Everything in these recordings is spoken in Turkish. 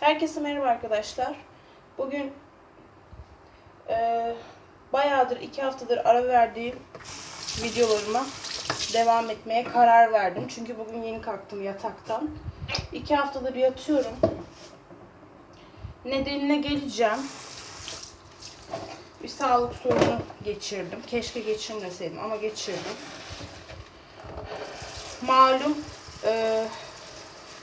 Herkese merhaba arkadaşlar. Bugün eee bayağıdır iki haftadır ara verdiğim videolarıma devam etmeye karar verdim. Çünkü bugün yeni kalktım yataktan. İki haftadır yatıyorum. Nedenine geleceğim. Bir sağlık sorunu geçirdim. Keşke geçirmeseydim ama geçirdim. Malum eee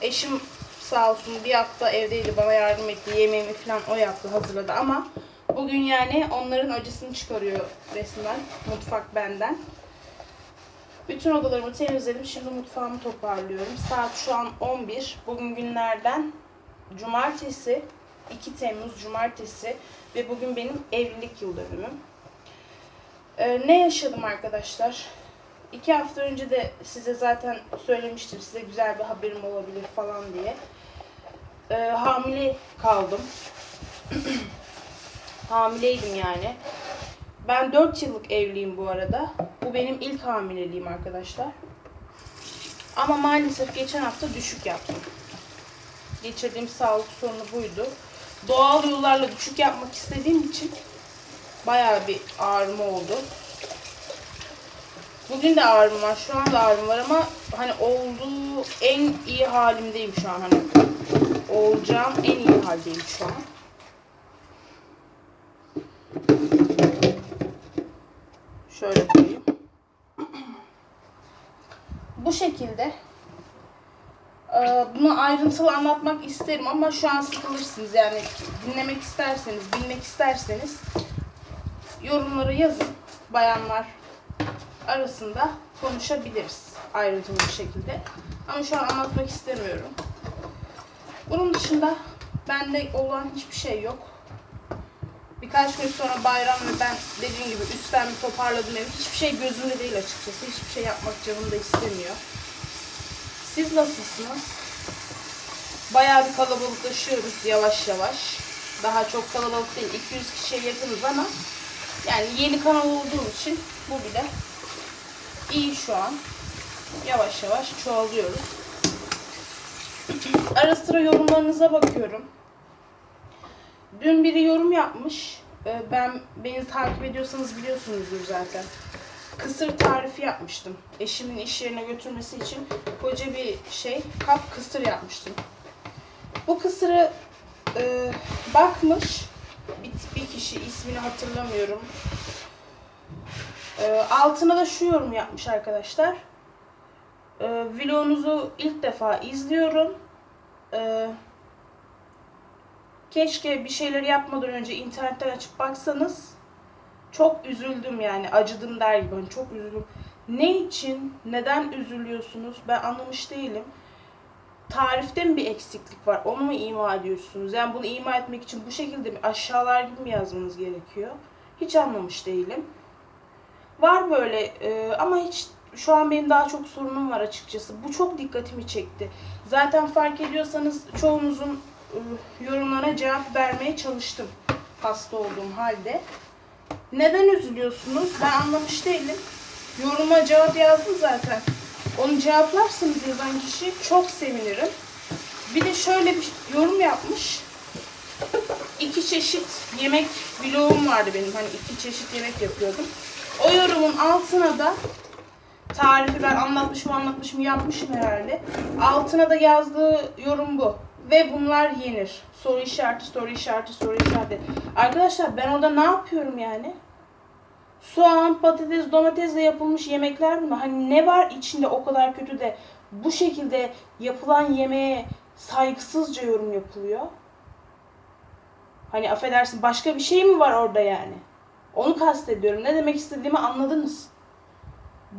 eşim sağ olsun bir hafta evdeydi bana yardım etti. Yemeğimi falan o yaptı hazırladı ama bugün yani onların acısını çıkarıyor resmen. Mutfak benden. Bütün odalarımı temizledim. Şimdi mutfağımı toparlıyorum. Saat şu an 11. Bugün günlerden cumartesi 2 Temmuz cumartesi ve bugün benim evlilik yıl dönümüm. Ee, ne yaşadım arkadaşlar? İki hafta önce de size zaten söylemiştim. Size güzel bir haberim olabilir falan diye. Ee, hamile kaldım. Hamileydim yani. Ben 4 yıllık evliyim bu arada. Bu benim ilk hamileliğim arkadaşlar. Ama maalesef geçen hafta düşük yaptım. Geçirdiğim sağlık sorunu buydu. Doğal yollarla düşük yapmak istediğim için bayağı bir ağrıma oldu. Bugün de ağrım var. Şu anda ağrım var ama hani olduğu en iyi halimdeyim şu an. Hani olacağım en iyi haldeyim şu an. Şöyle koyayım. Bu şekilde Ee, bunu ayrıntılı anlatmak isterim ama şu an sıkılırsınız yani dinlemek isterseniz, bilmek isterseniz yorumlara yazın. Bayanlar arasında konuşabiliriz ayrıntılı bir şekilde. Ama şu an anlatmak istemiyorum. Bunun dışında bende olan hiçbir şey yok. Birkaç gün sonra bayram ve ben dediğim gibi üstten bir toparladım evi. Hiçbir şey gözümde değil açıkçası. Hiçbir şey yapmak canım da istemiyor. Siz nasılsınız? Bayağı bir kalabalıklaşıyoruz yavaş yavaş. Daha çok kalabalık değil. 200 kişiye yakınız ama yani yeni kanal olduğum için bu bile iyi şu an. Yavaş yavaş çoğalıyoruz. Ara sıra yorumlarınıza bakıyorum. Dün biri yorum yapmış. Ee, Ben beni takip ediyorsanız biliyorsunuzdur zaten. Kısır tarifi yapmıştım. Eşimin iş yerine götürmesi için koca bir şey kap kısır yapmıştım. Bu kısırı e, bakmış bir, bir kişi ismini hatırlamıyorum. E, altına da şu yorum yapmış arkadaşlar. E, vlogunuzu ilk defa izliyorum. E, keşke bir şeyleri yapmadan önce internetten açıp baksanız. Çok üzüldüm yani acıdım der gibi. Hani çok üzüldüm. Ne için, neden üzülüyorsunuz ben anlamış değilim. Tarifte mi bir eksiklik var? Onu mu ima ediyorsunuz? Yani bunu ima etmek için bu şekilde mi aşağılar gibi mi yazmanız gerekiyor? Hiç anlamış değilim. Var böyle e, ama hiç şu an benim daha çok sorunum var açıkçası. Bu çok dikkatimi çekti. Zaten fark ediyorsanız çoğunuzun e, yorumlarına cevap vermeye çalıştım hasta olduğum halde. Neden üzülüyorsunuz? Ben anlamış değilim. Yoruma cevap yazdım zaten. Onu cevaplarsınız yazan kişi çok sevinirim. Bir de şöyle bir yorum yapmış. İki çeşit yemek vlogum vardı benim. Hani iki çeşit yemek yapıyordum. O yorumun altına da tarifi ben anlatmışım anlatmışım yapmışım herhalde. Altına da yazdığı yorum bu. Ve bunlar yenir. Soru işareti, soru işareti, soru işareti. Arkadaşlar ben orada ne yapıyorum yani? Soğan, patates, domatesle yapılmış yemekler bunlar. Hani ne var içinde o kadar kötü de bu şekilde yapılan yemeğe saygısızca yorum yapılıyor? Hani affedersin başka bir şey mi var orada yani? Onu kastediyorum. Ne demek istediğimi anladınız.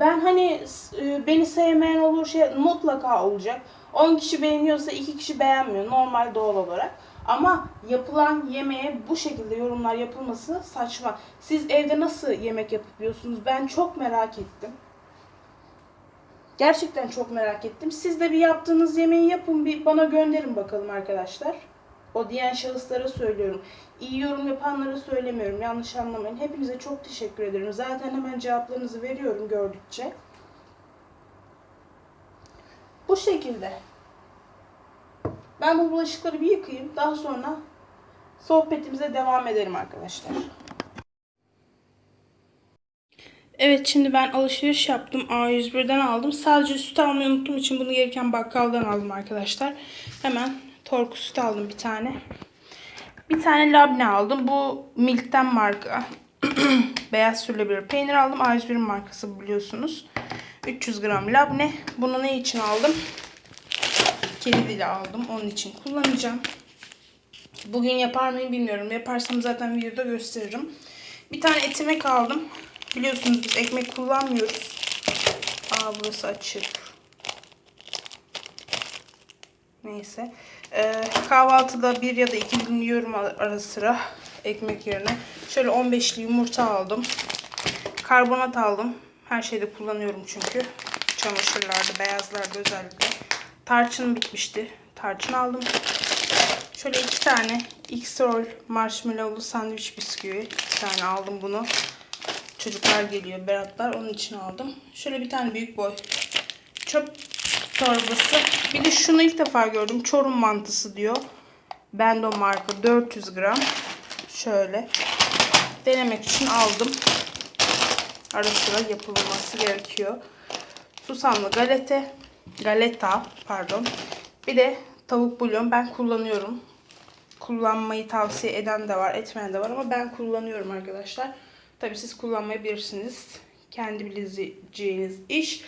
Ben hani e, beni sevmeyen olur şey mutlaka olacak. 10 kişi beğeniyorsa 2 kişi beğenmiyor normal doğal olarak. Ama yapılan yemeğe bu şekilde yorumlar yapılması saçma. Siz evde nasıl yemek yapıp yiyorsunuz? Ben çok merak ettim. Gerçekten çok merak ettim. Siz de bir yaptığınız yemeği yapın bir bana gönderin bakalım arkadaşlar. O diyen şahıslara söylüyorum. İyi yorum yapanlara söylemiyorum. Yanlış anlamayın. Hepinize çok teşekkür ederim. Zaten hemen cevaplarınızı veriyorum gördükçe. Bu şekilde. Ben bu bulaşıkları bir yıkayayım. Daha sonra sohbetimize devam edelim arkadaşlar. Evet şimdi ben alışveriş yaptım. A101'den aldım. Sadece süt almayı unuttuğum için bunu gereken bakkaldan aldım arkadaşlar. Hemen Torku süt aldım bir tane. Bir tane labne aldım. Bu Milk'ten marka. Beyaz sürülebilir peynir aldım. A101'in markası biliyorsunuz. 300 gram labne. Bunu ne için aldım? Kedi dili aldım. Onun için kullanacağım. Bugün yapar mıyım bilmiyorum. Yaparsam zaten videoda gösteririm. Bir tane etimek aldım. Biliyorsunuz biz ekmek kullanmıyoruz. Aa burası açık. Neyse. Ee, kahvaltıda bir ya da iki dilim yiyorum ara sıra ekmek yerine. Şöyle 15'li yumurta aldım. Karbonat aldım. Her şeyde kullanıyorum çünkü. Çamaşırlarda, beyazlarda özellikle. Tarçın bitmişti. Tarçın aldım. Şöyle iki tane X-Roll marshmallowlu sandviç bisküvi. Bir tane aldım bunu. Çocuklar geliyor, Beratlar. Onun için aldım. Şöyle bir tane büyük boy çöp torbası. Bir de şunu ilk defa gördüm. Çorum mantısı diyor. Bendo marka 400 gram. Şöyle. Denemek için aldım. Ara sıra yapılması gerekiyor. Susamlı galete. Galeta pardon. Bir de tavuk bulyon ben kullanıyorum. Kullanmayı tavsiye eden de var, etmeyen de var ama ben kullanıyorum arkadaşlar. Tabii siz kullanmayabilirsiniz. Kendi bileceğiniz iş.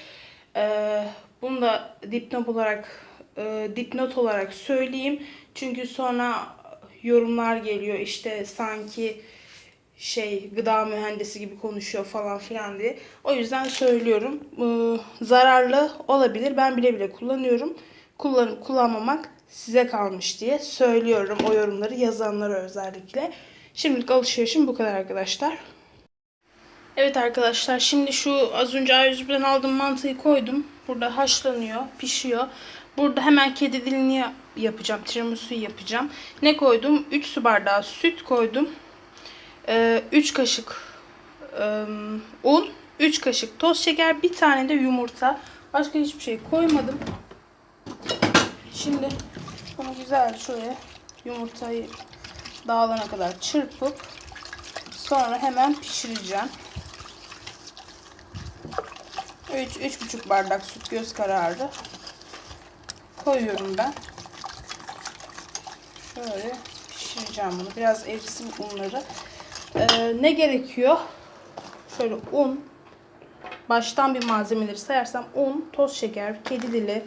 Ee, bunu da dipnot olarak e, dipnot olarak söyleyeyim. Çünkü sonra yorumlar geliyor işte sanki şey gıda mühendisi gibi konuşuyor falan filan diye. O yüzden söylüyorum. Ee, zararlı olabilir. Ben bile bile kullanıyorum. Kullanıp kullanmamak size kalmış diye söylüyorum o yorumları yazanlara özellikle. Şimdilik alışverişim bu kadar arkadaşlar. Evet arkadaşlar şimdi şu az önce A101'den aldığım mantıyı koydum. Burada haşlanıyor, pişiyor. Burada hemen kedi dilini yap- yapacağım. Tiramisu'yu yapacağım. Ne koydum? 3 su bardağı süt koydum. 3 kaşık e, un, 3 kaşık toz şeker, bir tane de yumurta. Başka hiçbir şey koymadım. Şimdi bunu güzel şöyle yumurtayı dağılana kadar çırpıp sonra hemen pişireceğim. 3 3,5 bardak süt göz kararı koyuyorum ben. Şöyle pişireceğim bunu. Biraz erisin unları. Ee, ne gerekiyor? Şöyle un. Baştan bir malzemeleri sayarsam un, toz şeker, kedi dili.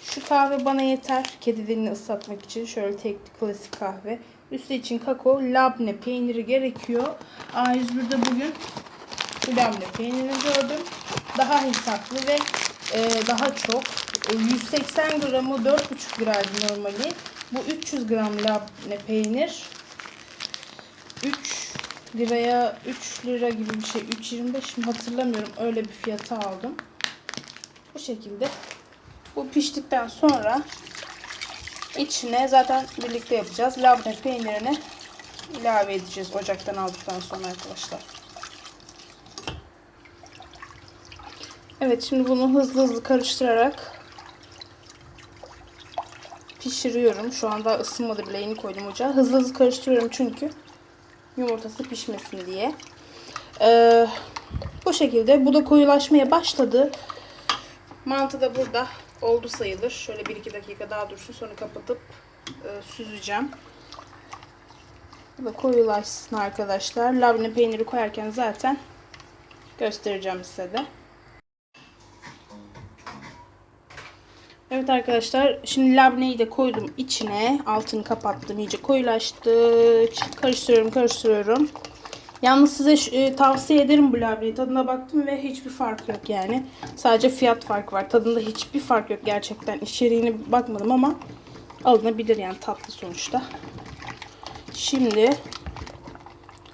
Şu kahve bana yeter. Kedi dilini ıslatmak için. Şöyle tek klasik kahve. Üstü için kakao, labne peyniri gerekiyor. A101'de bugün bu labne peynirini gördüm. Daha hesaplı ve e, daha çok. E, 180 gramı 4,5 liraydı normali. Bu 300 gram labne peynir 3 liraya 3 lira gibi bir şey 3.25 mi hatırlamıyorum öyle bir fiyata aldım. Bu şekilde. Bu piştikten sonra içine zaten birlikte yapacağız. Labne peynirini ilave edeceğiz ocaktan aldıktan sonra arkadaşlar. Evet şimdi bunu hızlı hızlı karıştırarak pişiriyorum. Şu anda ısınmadı bile yeni koydum ocağa. Hızlı hızlı karıştırıyorum çünkü yumurtası pişmesin diye. Ee, bu şekilde bu da koyulaşmaya başladı. Mantı da burada oldu sayılır. Şöyle 1-2 dakika daha dursun sonra kapatıp e, süzeceğim. Bu da koyulaşsın arkadaşlar. Labne peyniri koyarken zaten göstereceğim size de. Evet arkadaşlar şimdi labneyi de koydum içine. Altını kapattım iyice koyulaştı. Karıştırıyorum karıştırıyorum. Yalnız size e, tavsiye ederim bu labneyi. Tadına baktım ve hiçbir fark yok yani. Sadece fiyat farkı var. Tadında hiçbir fark yok gerçekten. İçeriğine bakmadım ama alınabilir yani tatlı sonuçta. Şimdi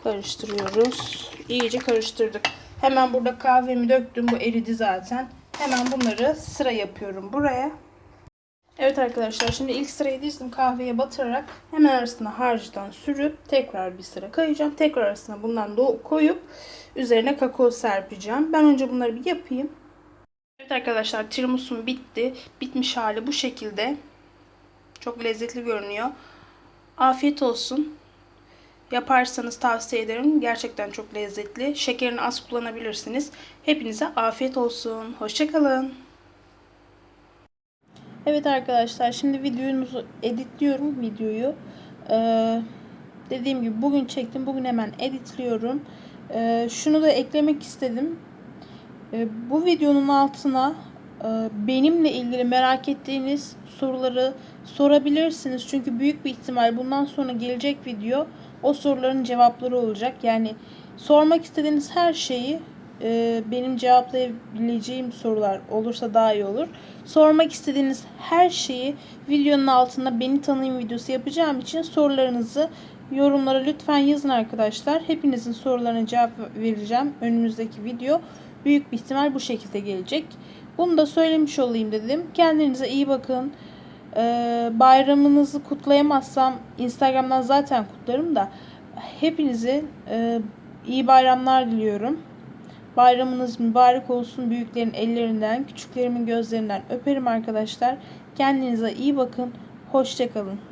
karıştırıyoruz. İyice karıştırdık. Hemen burada kahvemi döktüm. Bu eridi zaten. Hemen bunları sıra yapıyorum buraya. Evet arkadaşlar şimdi ilk sırayı dizdim kahveye batırarak hemen arasına harcdan sürüp tekrar bir sıra koyacağım. Tekrar arasına bundan da koyup üzerine kakao serpeceğim. Ben önce bunları bir yapayım. Evet arkadaşlar tiramisum bitti. Bitmiş hali bu şekilde. Çok lezzetli görünüyor. Afiyet olsun. Yaparsanız tavsiye ederim. Gerçekten çok lezzetli. Şekerini az kullanabilirsiniz. Hepinize afiyet olsun. Hoşçakalın. Evet arkadaşlar şimdi videomuzu editliyorum videoyu. Ee, dediğim gibi bugün çektim. Bugün hemen editliyorum. Ee, şunu da eklemek istedim. Ee, bu videonun altına e, benimle ilgili merak ettiğiniz soruları sorabilirsiniz. Çünkü büyük bir ihtimal bundan sonra gelecek video o soruların cevapları olacak. Yani sormak istediğiniz her şeyi e, benim cevaplayabileceğim sorular olursa daha iyi olur. Sormak istediğiniz her şeyi videonun altında beni tanıyın videosu yapacağım için sorularınızı yorumlara lütfen yazın arkadaşlar. Hepinizin sorularına cevap vereceğim. Önümüzdeki video büyük bir ihtimal bu şekilde gelecek. Bunu da söylemiş olayım dedim. Kendinize iyi bakın. Ee, bayramınızı kutlayamazsam Instagram'dan zaten kutlarım da hepinize e, iyi bayramlar diliyorum. Bayramınız mübarek olsun. Büyüklerin ellerinden, küçüklerimin gözlerinden öperim arkadaşlar. Kendinize iyi bakın. Hoşçakalın.